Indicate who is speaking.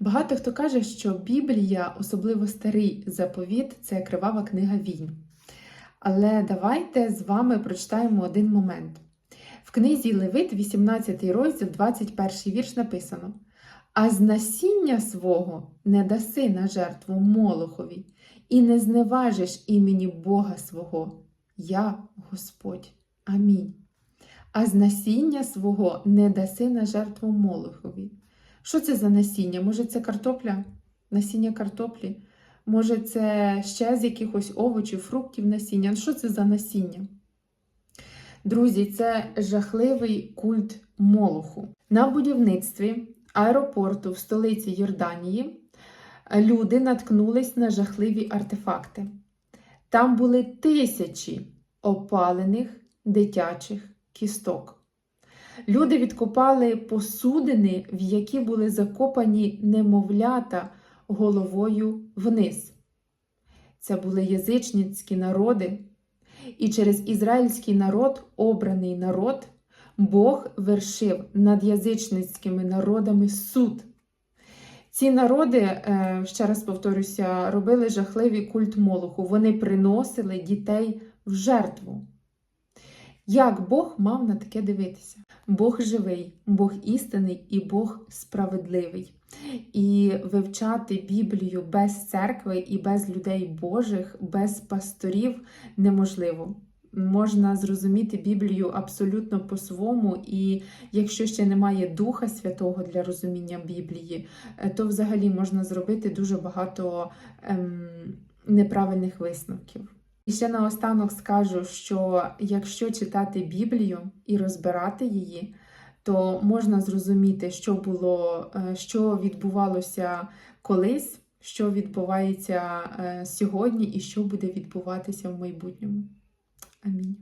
Speaker 1: Багато хто каже, що Біблія, особливо старий заповіт, це кривава книга війн. Але давайте з вами прочитаємо один момент. В книзі Левит, 18 розділ, 21 вірш написано: А з насіння свого не даси на жертву Молохові, і не зневажиш імені Бога свого. Я Господь. Амінь. А з насіння свого не даси на жертву Молохові. Що це за насіння? Може, це картопля? Насіння картоплі? Може, це ще з якихось овочів, фруктів насіння? Що це за насіння? Друзі, це жахливий культ Молоху. На будівництві аеропорту в столиці Йорданії люди наткнулись на жахливі артефакти. Там були тисячі опалених дитячих кісток. Люди відкопали посудини, в які були закопані немовлята головою вниз. Це були язичницькі народи, і через ізраїльський народ, обраний народ, Бог вершив над язичницькими народами суд. Ці народи, е, ще раз повторюся, робили жахливий культ Молоху. Вони приносили дітей в жертву. Як Бог мав на таке дивитися? Бог живий, Бог істинний і Бог справедливий. І вивчати Біблію без церкви і без людей Божих, без пасторів неможливо. Можна зрозуміти Біблію абсолютно по-своєму, і якщо ще немає Духа Святого для розуміння Біблії, е, то взагалі можна зробити дуже багато ем, неправильних висновків. І ще наостанок скажу, що якщо читати Біблію і розбирати її, то можна зрозуміти, що було, е, що відбувалося колись, що відбувається е, сьогодні, і що буде відбуватися в майбутньому. Амінь.